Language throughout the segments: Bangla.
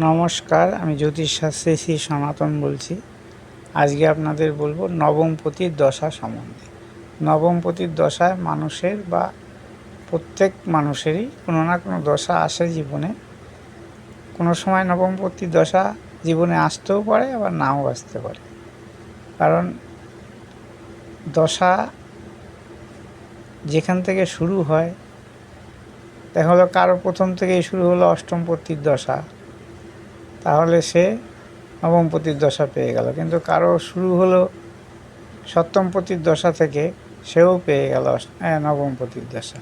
নমস্কার, আমি জ্যোতিষশাস্ত্রী শ্রী সনাতন বলছি। আজকে আপনাদের বলব নবমপতির দশা সম্বন্ধে। নবমপতির দশায় মানুষের বা প্রত্যেক মানুষেরই কোনো না কোনো দশা আসে জীবনে। কোনো সময় নবমপতির দশা জীবনে আসতেও পারে, আবার নাও আসতে পারে। কারণ দশা যেখান থেকে শুরু হয়, দেখা হলো কারও প্রথম থেকেই শুরু হলো অষ্টমপতির দশা। তাহলে সে নবমপতির দশা পেয়ে গেল। কিন্তু কারও শুরু হলো সপ্তমপতির দশা থেকে সেও পেয়ে গেল নবমপতির দশা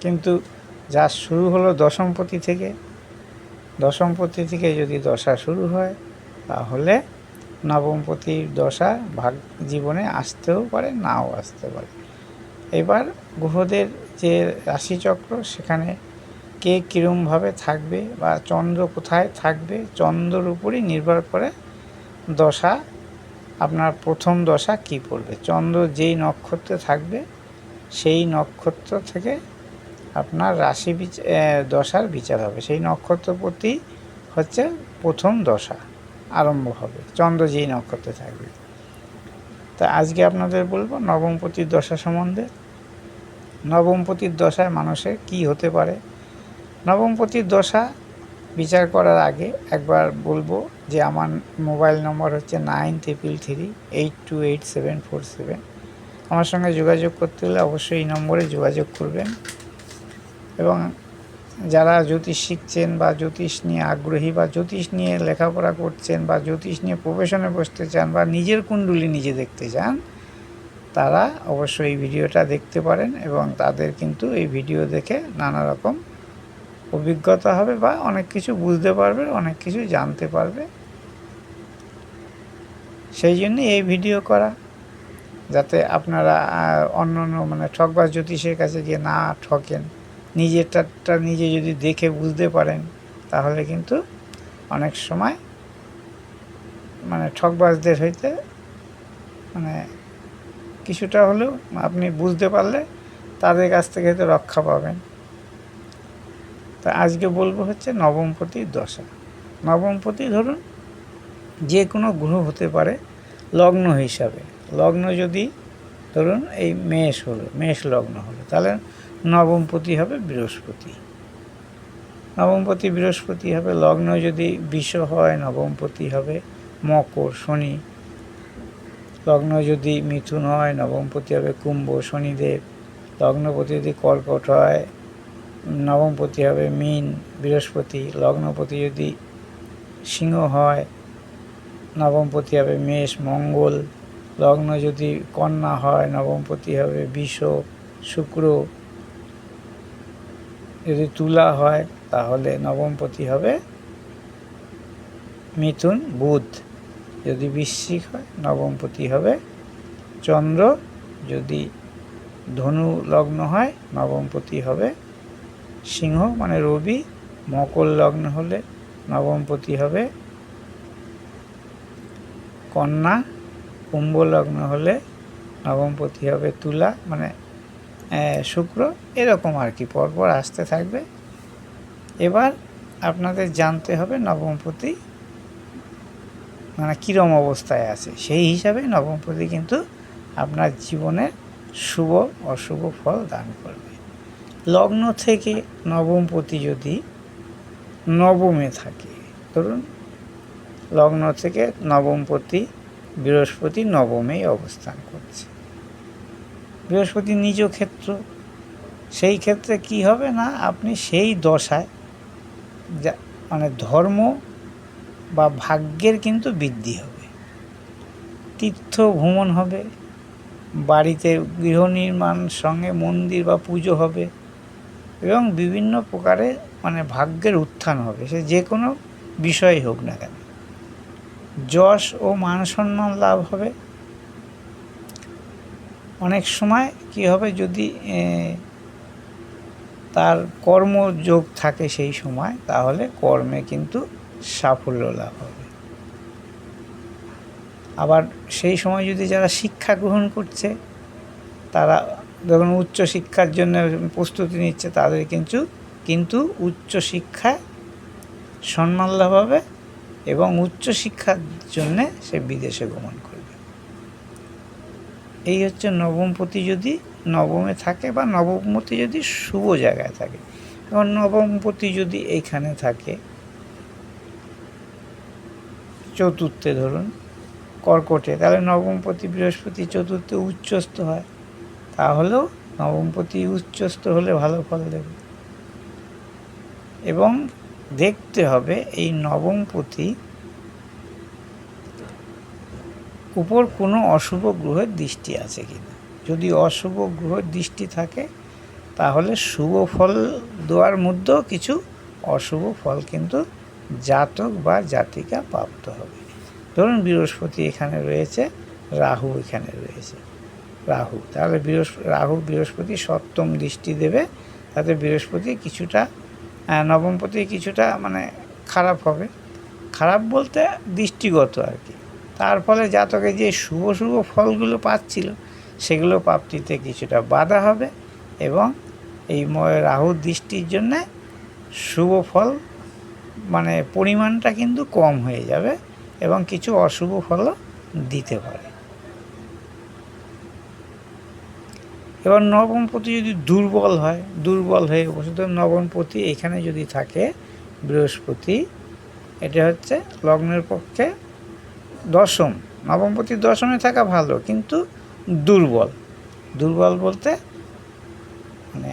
কিন্তু যা শুরু হলো দশমপতি থেকে দশমপতি থেকে যদি দশা শুরু হয়, তাহলে নবমপতির দশা ভাগ জীবনে আসতেও পারে, নাও আসতে পারে। এবার গ্রহদের যে রাশিচক্র, সেখানে কে কীরমভাবে থাকবে বা চন্দ্র কোথায় থাকবে, চন্দ্রর উপরই নির্ভর করে দশা, আপনার প্রথম দশা কি পড়বে। চন্দ্র যেই নক্ষত্রে থাকবে, সেই নক্ষত্র থেকে আপনার রাশি দশার বিচার হবে। সেই নক্ষত্র প্রতি হচ্ছে প্রথম দশা আরম্ভ হবে, চন্দ্র যেই নক্ষত্রে থাকবে। তা আজকে আপনাদের বলব নবমপতির দশা সম্বন্ধে। নবমপতির দশায় মানুষের কি হতে পারে নবমপতির দশা বিচার করার আগে একবার বলব যে আমার মোবাইল নম্বর হচ্ছে nine triple three eight two eight seven four seven. আমার সঙ্গে যোগাযোগ করতে হলে অবশ্যই এই নম্বরে যোগাযোগ করবেন। এবং যারা জ্যোতিষ শিখছেন বা জ্যোতিষ নিয়ে আগ্রহী বা জ্যোতিষ নিয়ে লেখাপড়া করছেন বা জ্যোতিষ নিয়ে প্রফেশনে বসতে চান বা নিজের কুণ্ডলী নিজে দেখতে চান, তারা অবশ্যই এই ভিডিওটা দেখতে পারেন এবং তাদের কিন্তু এই ভিডিও দেখে নানা রকম অভিজ্ঞতা হবে বা অনেক কিছু বুঝতে পারবে, অনেক কিছু জানতে পারবে। সেই জন্য এই ভিডিও করা, যাতে আপনারা অন্য অন্য মানে ঠকবাজ জ্যোতিষের কাছে গিয়ে না ঠকেন। নিজেরটা নিজে যদি দেখে বুঝতে পারেন, তাহলে কিন্তু অনেক সময় মানে ঠকবাজদের হইতে মানে কিছুটা হলেও আপনি বুঝতে পারলে তাদের কাছ থেকে হয়তো রক্ষা পাবেন। তা আজকে বলব হচ্ছে নবমপতির দশা। নবমপতি ধরুন, যে কোনো গ্রহ হতে পারে লগ্ন হিসাবে। লগ্ন যদি ধরুন এই মেষ হলো, মেষ লগ্ন হলো, তাহলে নবমপতি হবে বৃহস্পতি। নবমপতি বৃহস্পতি হবে, লগ্ন যদি বিষ হয় নবমপতি হবে মকর, শনি। লগ্ন যদি মিথুন হয় নবমপতি হবে কুম্ভ, শনিদেব। লগ্নপতি যদি কর্কট হয় নবমপতি হবে, মীন, বৃহস্পতি, লগ্নপতি যদি সিংহ হয়, নবমপতি হবে মেষ, মঙ্গল, লগ্ন যদি কন্যা হয়, নবমপতি হবে বিষ, শুক্র। যদি তুলা হয়, তাহলে নবমপতি হবে মিথুন, বুধ। যদি বৃশ্চিক হয়, নবমপতি হবে চন্দ্র। যদি ধনু লগ্ন হয়, নবমপতি হবে সিংহ মানে রবি, মকর লগ্ন হলে নবমপতি হবে। কন্যা, কুম্ভ লগ্ন হলে নবমপতি হবে। তুলা মানে শুক্র, এরকম আর কি, পরপর আসতে থাকবে। এবার আপনাদের জানতে হবে নবমপতি মানে কীরম অবস্থায় আছে। সেই হিসাবে নবমপতি কিন্তু আপনার জীবনে শুভ, অশুভ ফল দান করবে। লগ্ন থেকে নবমপতি যদি নবমে থাকে, ধরুন, লগ্ন থেকে নবমপতি বৃহস্পতি নবমেই অবস্থান করছে। বৃহস্পতি নিজ ক্ষেত্র, সেই ক্ষেত্রে কি হবে না, আপনি সেই দশায় যা মানে ধর্ম বা ভাগ্যের কিন্তু বৃদ্ধি হবে। তীর্থ ভ্রমণ হবে, বাড়িতে গৃহ নির্মাণ, সঙ্গে মন্দির বা পুজো হবে এবং বিভিন্ন প্রকারে মানে ভাগ্যের উত্থান হবে। সে যে কোনো বিষয় হোক না কেন। যশ ও মান সম্মান লাভ হবে। অনেক সময় কি হবে যদি তার কর্মযোগ থাকে সেই সময়, তাহলে কর্মে কিন্তু সাফল্য লাভ হবে। আবার সেই সময় যদি যারা শিক্ষা গ্রহণ করছে, তারা ধরুন উচ্চ শিক্ষার জন্য প্রস্তুতি নিচ্ছে, তাদের কিন্তু কিন্তু উচ্চ শিক্ষায় সম্মান লাভ হবে এবং উচ্চশিক্ষার জন্যে সে বিদেশে গমন করবে। এই হচ্ছে নবমপতি যদি নবমে থাকে বা নবমপতি যদি শুভ জায়গায় থাকে। এবং নবমপতি যদি এইখানে থাকে, চতুর্থে ধরুন কর্কটে, তাহলে নবমপতি বৃহস্পতি চতুর্থে উচ্চস্থ হয়। তাহলেও নবমপতি উচ্চস্থ হলে ভালো ফল দেবে। এবং দেখতে হবে এই নবমপতি উপর কোনো অশুভ গ্রহের দৃষ্টি আছে কিনা। যদি অশুভ গ্রহের দৃষ্টি থাকে, তাহলে শুভ ফল দেওয়ার মধ্যেও কিছু অশুভ ফল কিন্তু জাতক বা জাতিকা প্রাপ্ত হবে। ধরুন বৃহস্পতি এখানে রয়েছে, রাহু এখানে রয়েছে। রাহু। তাহলে বৃহস্পতি রাহু বৃহস্পতি সপ্তম দৃষ্টি দেবে। তাতে বৃহস্পতি কিছুটা নবমপতি কিছুটা মানে খারাপ হবে। খারাপ বলতে দৃষ্টিগত আর কি। তার ফলে জাতকে যে শুভ শুভ ফলগুলো পাচ্ছিল, সেগুলো প্রাপ্তিতে কিছুটা বাধা হবে এবং এই রাহুর দৃষ্টির জন্যে শুভ ফল মানে পরিমাণটা কিন্তু কম হয়ে যাবে এবং কিছু অশুভ ফলও দিতে পারে। এবার নবমপতি যদি দুর্বল হয়, দুর্বল হয়ে বসে তো নবমপতি এখানে যদি থাকে, বৃহস্পতি, এটা হচ্ছে লগ্নের পক্ষে দশম। নবমপতি দশমে থাকা ভালো, কিন্তু দুর্বল। দুর্বল বলতে মানে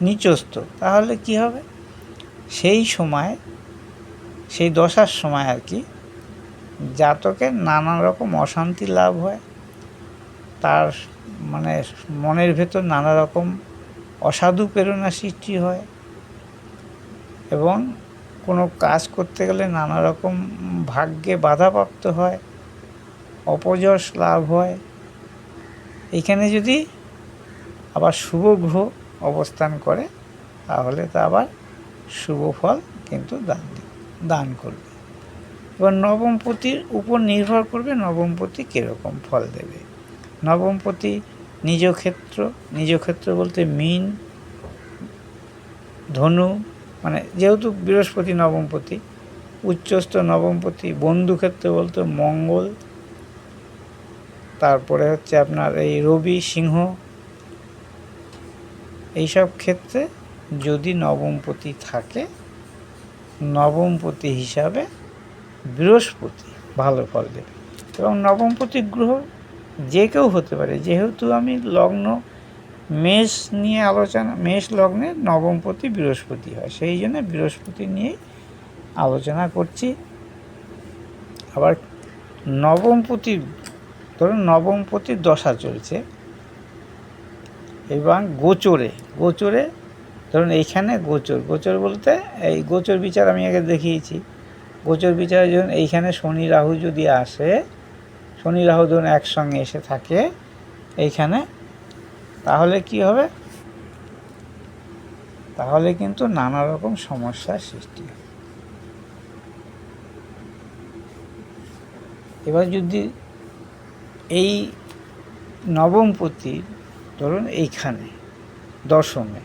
নিচস্ত তাহলে কি হবে? সেই সময়, সেই দশার সময় আর কি, জাতকের নানা রকম অশান্তি লাভ হয়। তার মানে মনের ভেতর নানা রকম অসাধু প্রেরণা সৃষ্টি হয় এবং কোনো কাজ করতে গেলে নানা রকম ভাগ্যে বাধাপ্রাপ্ত হয়, অপযশ লাভ হয়। এখানে যদি আবার শুভ গ্রহ অবস্থান করে, তাহলে তা আবার শুভ ফল কিন্তু দান দান করবে। এবার নবমপতির উপর নির্ভর করবে নবমপতি কীরকম ফল দেবে। নবমপতি নিজ ক্ষেত্র নিজ ক্ষেত্র বলতে মিন, ধনু মানে যেহেতু বৃহস্পতি নবমপতি, উচ্চস্থ নবমপতি, বন্ধুক্ষেত্র বলতে মঙ্গল, তারপরে হচ্ছে আপনার এই রবি, সিংহ, এইসব ক্ষেত্রে যদি নবমপতি থাকে, নবমপতি হিসাবে বৃহস্পতি ভালো ফল দেবে। এবং নবমপতি গ্রহ যে কেউ হতে পারে। যেহেতু আমি লগ্ন, মেষ নিয়ে আলোচনা, মেষ লগ্নে নবমপতি বৃহস্পতি হয়। সেই জন্য বৃহস্পতি নিয়েই আলোচনা করছি। আবার নবমপতি ধরুন নবমপতির দশা চলছে। এবং গোচরে গোচরে, ধরুন এইখানে গোচর গোচর বলতে এই গোচর বিচার আমি আগে দেখিয়েছি। গোচর বিচারে যখন এইখানে শনি, রাহু যদি আসে শনি রাহু ধরুন একসঙ্গে এসে থাকে এইখানে। তাহলে কি হবে? তাহলে কিন্তু নানা রকম সমস্যার সৃষ্টি হবে এবার যদি এই নবমপতি ধরুন এইখানে, দশমে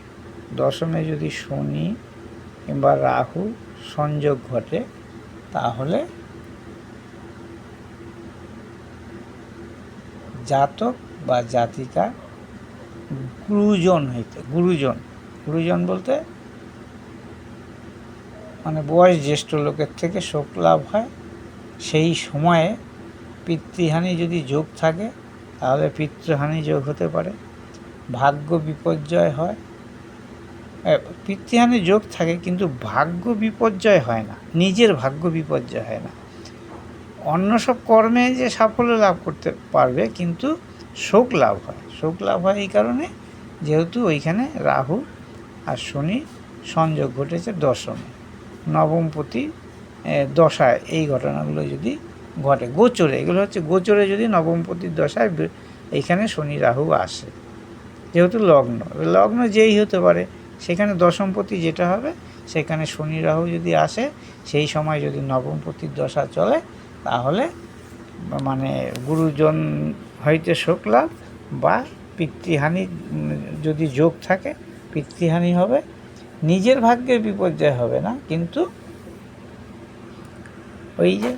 দশমে যদি শনি কিংবা রাহু সংযোগ ঘটে, তাহলে জাতক বা জাতিকা গুরুজন হইতে, গুরুজন। গুরুজন বলতে মানে বয়স জ্যেষ্ঠ লোকের থেকে শোক লাভ হয়। সেই সময়ে পিতৃহানি যদি যোগ থাকে, তাহলে পিতৃহানি যোগ হতে পারে। ভাগ্য বিপর্যয় হয়। পিতৃহানি যোগ থাকে কিন্তু ভাগ্য বিপর্যয় হয় না। নিজের ভাগ্য বিপর্যয় হয় না। অন্য সব কর্মে যে সাফল্য লাভ করতে পারবে, কিন্তু শোক লাভ হয়। শোক লাভ হয় এই কারণে যেহেতু ওইখানে রাহু আর শনি সংযোগ ঘটেছে দশমে। নবমপতি দশায় এই ঘটনাগুলো যদি ঘটে, গোচরে, এগুলো হচ্ছে গোচরে যদি নবমপতির দশায় এইখানে শনি রাহু আসে, যেহেতু লগ্ন। লগ্ন যেই হতে পারে, সেখানে দশমপতি যেটা হবে, সেখানে শনি রাহু যদি আসে, সেই সময় যদি নবমপতির দশা চলে তাহলে মানে গুরুজন হইতে শোক লাভ বা পিতৃহানি, যদি যোগ থাকে, পিতৃহানি হবে, নিজের ভাগ্যের বিপর্যয় হবে না, কিন্তু ওই যে,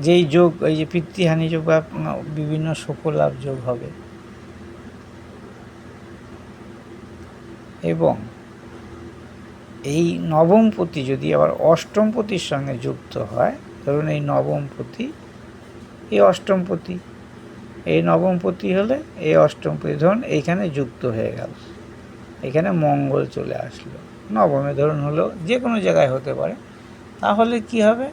যেই যোগ, ওই যে পিতৃহানি যোগ বা বিভিন্ন শোকলাভ যোগ হবে। এবং এই নবমপতি যদি আবার অষ্টমপতির সঙ্গে যুক্ত হয় ধরুন এই নবম নবমপতি এই অষ্টম অষ্টমপতি এই নবম নবমপতি হলে এই অষ্টম অষ্টমপতি ধরুন এইখানে যুক্ত হয়ে গেল। এখানে মঙ্গল চলে আসলো। নবমে ধরুন হলো যে কোনো জায়গায় হতে পারে। তাহলে কি হবে?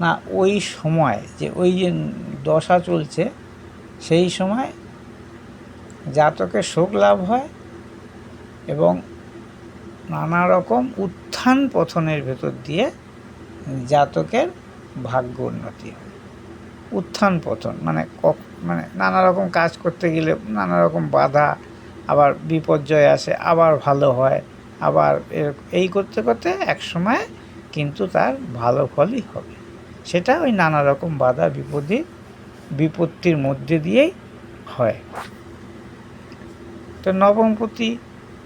না, ওই সময় যে ওই যে দশা চলছে, সেই সময় জাতকের শোক লাভ হয় এবং নানা রকম উত্থান পথনের ভেতর দিয়ে জাতকের ভাগ্য উন্নতি। হয় উত্থান পতন মানে মানে নানা রকম কাজ করতে গেলে নানা রকম বাধা, আবার বিপর্যয় আসে, আবার ভালো হয়, আবার এই করতে করতে এক সময় কিন্তু তার ভালো ফলই হবে। সেটা ওই নানা রকম বাধা বিপদে বিপত্তির মধ্যে দিয়েই হয়। তো নবমপতি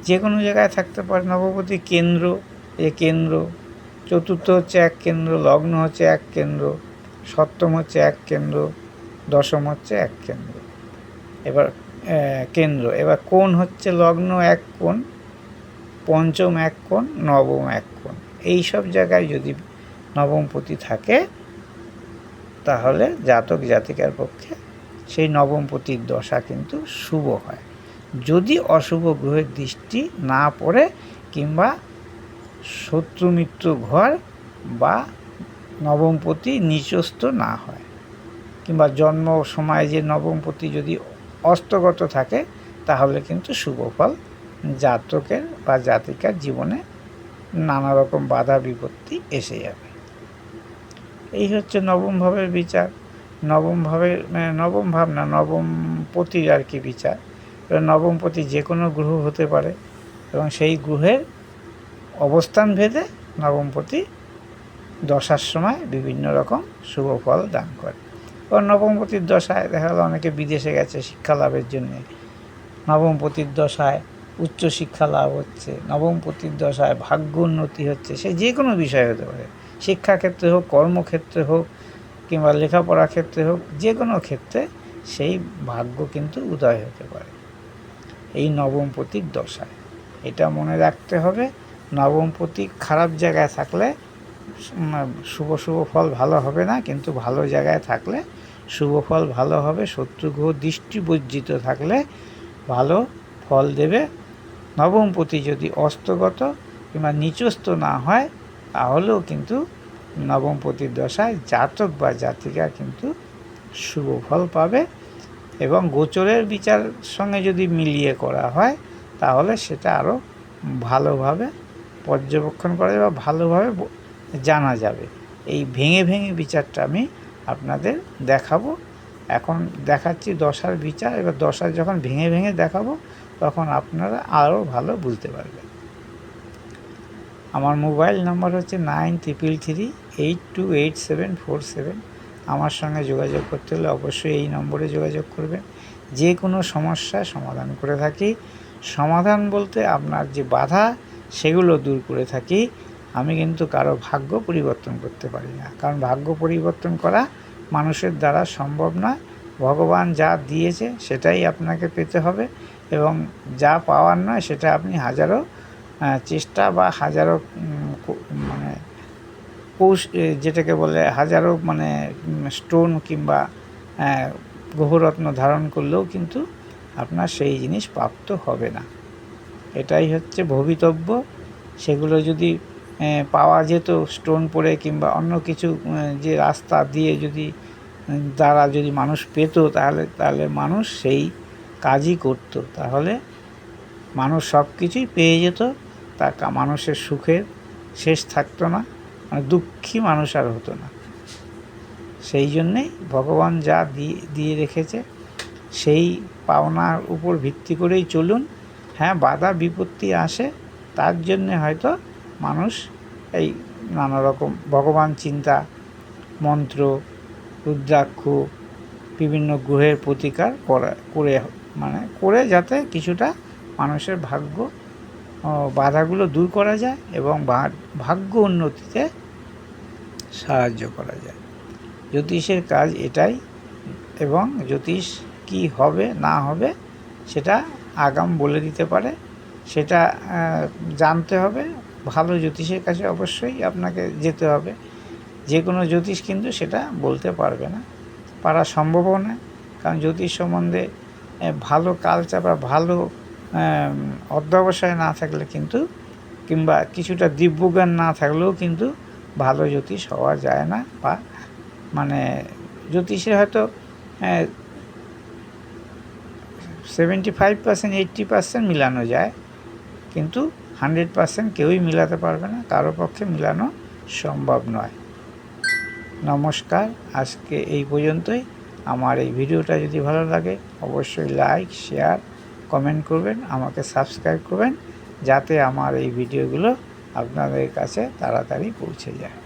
যে কোনো জায়গায় থাকতে পারে নবপতি কেন্দ্র, এ কেন্দ্র চতুর্থ হচ্ছে এক কেন্দ্র, লগ্ন হচ্ছে এক কেন্দ্র, সপ্তম হচ্ছে এক কেন্দ্র, দশম হচ্ছে এক কেন্দ্র। এবার কেন্দ্র। এবার কোন হচ্ছে লগ্ন এক কোণ, পঞ্চম এক কোণ, নবম এক কোণ। এই সব জায়গায় যদি নবমপতি থাকে, তাহলে জাতক জাতিকার পক্ষে সেই নবমপতির দশা কিন্তু শুভ হয়। যদি অশুভ গ্রহের দৃষ্টি না পড়ে কিংবা শত্রু মিত্র ঘর বা নবমপতি নিচস্থ না হয়। কিংবা জন্ম সময় যে নবমপতি যদি অস্তগত থাকে, তাহলে কিন্তু শুভ ফল জাতকের বা জাতিকার জীবনে নানা রকম বাধা বিপত্তি এসে যাবে। এই হচ্ছে নবম ভাবের বিচার। নবম ভাবের মানে নবম ভাব না নবম পতির আর কি বিচার। নবম পতি যে কোনো গ্রহ হতে পারে এবং সেই গ্রহের অবস্থান ভেদে নবমপতি দশার সময় বিভিন্ন রকম শুভ ফল দান করে। এবং নবমপতির দশায় দেখা গেলো অনেকে বিদেশে গেছে, শিক্ষা লাভের জন্যে। নবমপতির দশায় উচ্চ শিক্ষা লাভ হচ্ছে, নবমপতির দশায় ভাগ্য উন্নতি হচ্ছে, সে যে কোনো বিষয় হতে পারে। শিক্ষাক্ষেত্রে হোক, কর্মক্ষেত্রে হোক, কিংবা লেখাপড়া ক্ষেত্রে হোক, যে কোনো ক্ষেত্রে সেই ভাগ্য কিন্তু উদয় হতে পারে। এই নবমপতির দশায়। এটা মনে রাখতে হবে নবমপতি খারাপ জায়গায় থাকলে শুভ শুভ ফল ভালো হবে না, কিন্তু ভালো জায়গায় থাকলে শুভ ফল ভালো হবে শত্রু গ্রহ দৃষ্টি বর্জিত থাকলে ভালো ফল দেবে। নবমপতি যদি অস্তগত কিংবা নিচস্থ না হয়, তাহলেও কিন্তু নবমপতির দশায় জাতক বা জাতিকা কিন্তু শুভ ফল পাবে এবং গোচরের বিচার সঙ্গে যদি মিলিয়ে করা হয়, তাহলে সেটা আরও ভালোভাবে পর্যবেক্ষণ করা যাবে বা ভালোভাবে জানা যাবে। এই ভেঙে ভেঙে বিচারটা আমি আপনাদের দেখাবো। এখন দেখাচ্ছি দশার বিচার, এবার দশার যখন ভেঙে ভেঙে দেখাবো, তখন আপনারা আরও ভালো বুঝতে পারবেন। আমার মোবাইল নাম্বার হচ্ছে nine triple three eight two eight seven four seven. আমার সঙ্গে যোগাযোগ করতে হলে অবশ্যই এই নম্বরে যোগাযোগ করবেন। যে কোনো সমস্যার সমাধান করে থাকি। সমাধান বলতে আপনার যে বাধা সেগুলো দূর করে থাকি আমি কিন্তু কারও ভাগ্য পরিবর্তন করতে পারি না। কারণ ভাগ্য পরিবর্তন করা মানুষের দ্বারা সম্ভব নয়। ভগবান যা দিয়েছে সেটাই আপনাকে পেতে হবে এবং যা পাওয়ার নয় সেটা আপনি হাজারো চেষ্টা বা হাজারো মানে কৌশ যেটাকে বলে হাজারো মানে স্টোন কিংবা আহ, গ্রহরত্ন ধারণ করলেও কিন্তু আপনার সেই জিনিস প্রাপ্ত হবে না। এটাই হচ্ছে ভবিতব্য। সেগুলো যদি পাওয়া যেত স্টোন পড়ে কিংবা অন্য কিছু যে রাস্তা দিয়ে যদি দ্বারা যদি মানুষ পেত তাহলে তাহলে মানুষ সেই কাজই করতো। তাহলে মানুষ সব কিছুই পেয়ে যেত। তা মানুষের সুখের শেষ থাকতো না মানে দুঃখী মানুষ আর হতো না। সেই জন্যেই ভগবান যা দিয়ে দিয়ে রেখেছে, সেই পাওনার উপর ভিত্তি করেই চলুন। হ্যাঁ বাধা বিপত্তি আসে, তার জন্যে হয়তো মানুষ এই নানা রকম ভগবান চিন্তা, মন্ত্র, রুদ্রাক্ষ, বিভিন্ন গ্রহের প্রতিকার করা, করে মানে করে যাতে কিছুটা মানুষের ভাগ্য বাধাগুলো দূর করা যায় এবং ভাগ্য উন্নতিতে সাহায্য করা যায়। জ্যোতিষের কাজ এটাই এবং জ্যোতিষ কি হবে, না হবে, সেটা আগাম বলে দিতে পারে, সেটা জানতে হবে। ভালো জ্যোতিষের কাছে অবশ্যই আপনাকে যেতে হবে। যে কোনো জ্যোতিষ কিন্তু সেটা বলতে পারবে না। পারা সম্ভবও না কারণ জ্যোতিষ সম্বন্ধে ভালো কালচার বা ভালো অধ্যবসায় না থাকলে কিন্তু, কিংবা কিছুটা দিব্যজ্ঞান না থাকলেও কিন্তু ভালো জ্যোতিষ হওয়া যায় না। বা মানে জ্যোতিষে হয়তো seventy five percent eighty percent মিলানো যায়, কিন্তু হান্ড্রেড পার্সেন্ট কেউই মিলাতে পারবে না, কারও পক্ষে মিলানো সম্ভব নয়। নমস্কার, আজকে এই পর্যন্তই। আমার এই ভিডিওটা যদি ভালো লাগে, অবশ্যই লাইক, শেয়ার, কমেন্ট করবেন, আমাকে সাবস্ক্রাইব করবেন, যাতে আমার এই ভিডিওগুলো আপনাদের কাছে তাড়াতাড়ি পৌঁছে যায়।